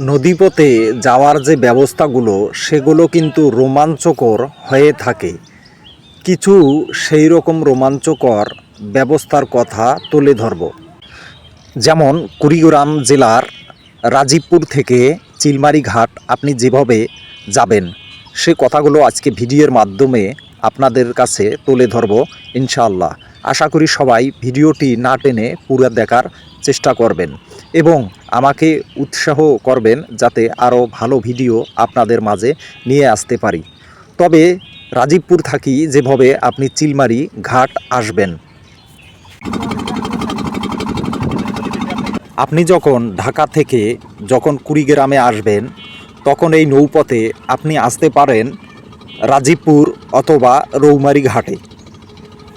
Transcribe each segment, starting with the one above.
নদীপথে যাওয়ার যে ব্যবস্থাগুলো, সেগুলো কিন্তু রোমাঞ্চকর হয়ে থাকে। কিছু সেই রকম রোমাঞ্চকর ব্যবস্থার কথা তুলে ধরব। যেমন কুড়িগ্রাম জেলার রাজীবপুর থেকে চিলমারি ঘাট আপনি যেভাবে যাবেন, সে কথাগুলো আজকে ভিডিওর মাধ্যমে আপনাদের কাছে তুলে ধরব, ইনশাআল্লাহ। আশা করি সবাই ভিডিওটি না টেনে পুরো দেখার চেষ্টা করবেন এবং আমাকে উৎসাহ করবেন যাতে আরও ভালো ভিডিও আপনাদের মাঝে নিয়ে আসতে পারি। তবে রাজীবপুর থাকি যেভাবে আপনি চিলমারি ঘাট আসবেন। আপনি যখন ঢাকা থেকে যখন কুড়িগ্রামে আসবেন, তখন এই নৌপথে আপনি আসতে পারেন রাজীবপুর অথবা রৌমারি ঘাটে।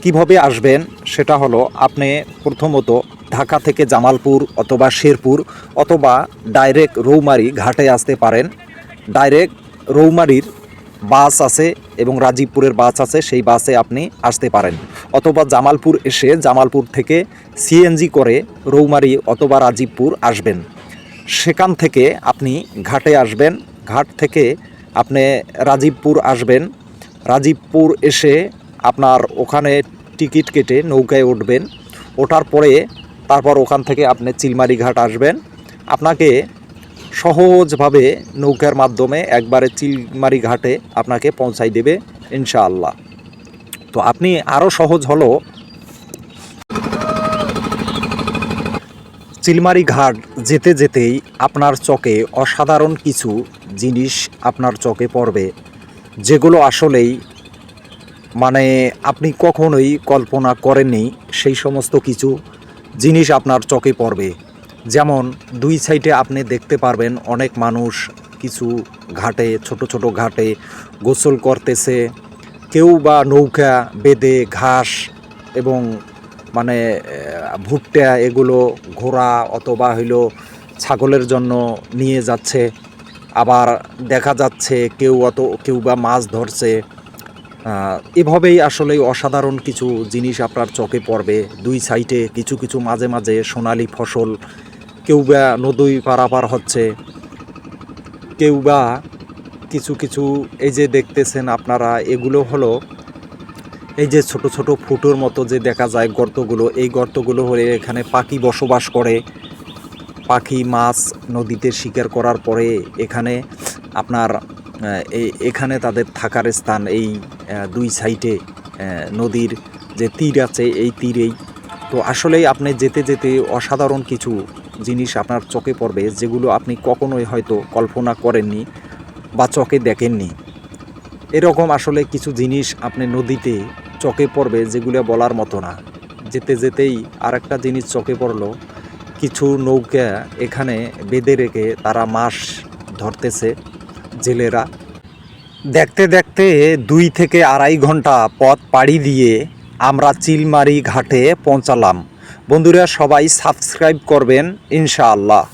কীভাবে আসবেন? সেটা হলো আপনি প্রথমত ঢাকা থেকে জামালপুর অথবা শেরপুর অথবা ডাইরেক্ট রৌমারি ঘাটে আসতে পারেন। ডাইরেক্ট রৌমারির বাস আছে এবং রাজীবপুরের বাস আছে, সেই বাসে আপনি আসতে পারেন। অথবা জামালপুর এসে জামালপুর থেকে সিএনজি করে রৌমারি অথবা রাজীবপুর আসবেন। সেখান থেকে আপনি ঘাটে আসবেন। ঘাট থেকে আপনি রাজীবপুর আসবেন। রাজীবপুর এসে আপনার ওখানে টিকিট কেটে নৌকায় উঠবেন। ওঠার পরে তারপর ওখান থেকে আপনি চিলমারি ঘাট আসবেন। আপনাকে সহজভাবে নৌকার মাধ্যমে একবারে চিলমারি ঘাটে আপনাকে পৌঁছাই দেবে ইনশাআল্লাহ। তো আপনি আরও সহজ হলো। চিলমারি ঘাট যেতে যেতেই আপনার চকে অসাধারণ কিছু জিনিস আপনার চকে পড়বে। যেগুলো আসলেই মানে আপনি কখনোই কল্পনা করেননি সেই সমস্ত কিছু জিনিস আপনার চোখে পড়বে। যেমন দুই সাইডে আপনি দেখতে পারবেন অনেক মানুষ কিছু ঘাটে, ছোট ছোট ঘাটে গোসল করতেছে। কেউ বা নৌকা বেদে ঘাস এবং মানে ভুট্টা এগুলো ঘোড়া অথবা হইল ছাগলের জন্য নিয়ে যাচ্ছে। আবার দেখা যাচ্ছে কেউ অত, কেউ বা মাছ ধরছে। এভাবেই আসলে অসাধারণ কিছু জিনিস আপনার চোখে পড়বে। দুই সাইডে কিছু কিছু মাঝে মাঝে সোনালি ফসল, কেউ বা নদী পারাপার হচ্ছে, কেউ বা কিছু কিছু এই যে দেখতেছেন আপনারা, এগুলো হলো এই যে ছোট ছোট ফুটোর মতো যে দেখা যায় গর্তগুলো, এই গর্তগুলো হলে এখানে পাখি বসবাস করে। পাখি, মাছ নদীতে শিকার করার পরে এখানে আপনার এখানে তাদের থাকার স্থান এই দুই সাইডে নদীর যে তীর আছে এই তীরেই। তো আসলেই আপনি যেতে যেতে অসাধারণ কিছু জিনিস আপনার চোখে পড়বে, যেগুলো আপনি কখনোই হয়তো কল্পনা করেননি বা চোখে দেখেননি। এরকম আসলে কিছু জিনিস আপনি নদীতে চোখে পড়বে যেগুলো বলার মতো না। যেতে যেতেই আরেকটা জিনিস চোখে পড়ল, কিছু নৌকা এখানে বেঁধে রেখে তারা মাছ ধরতেছে। জেলেরা। দেখতে দেখতে দুই থেকে আড়াই ঘণ্টা পথ পাড়ি দিয়ে আমরা চিলমারি ঘাটে পৌঁছালাম। বন্ধুরা, সবাই সাবস্ক্রাইব করবেন, ইনশাআল্লাহ।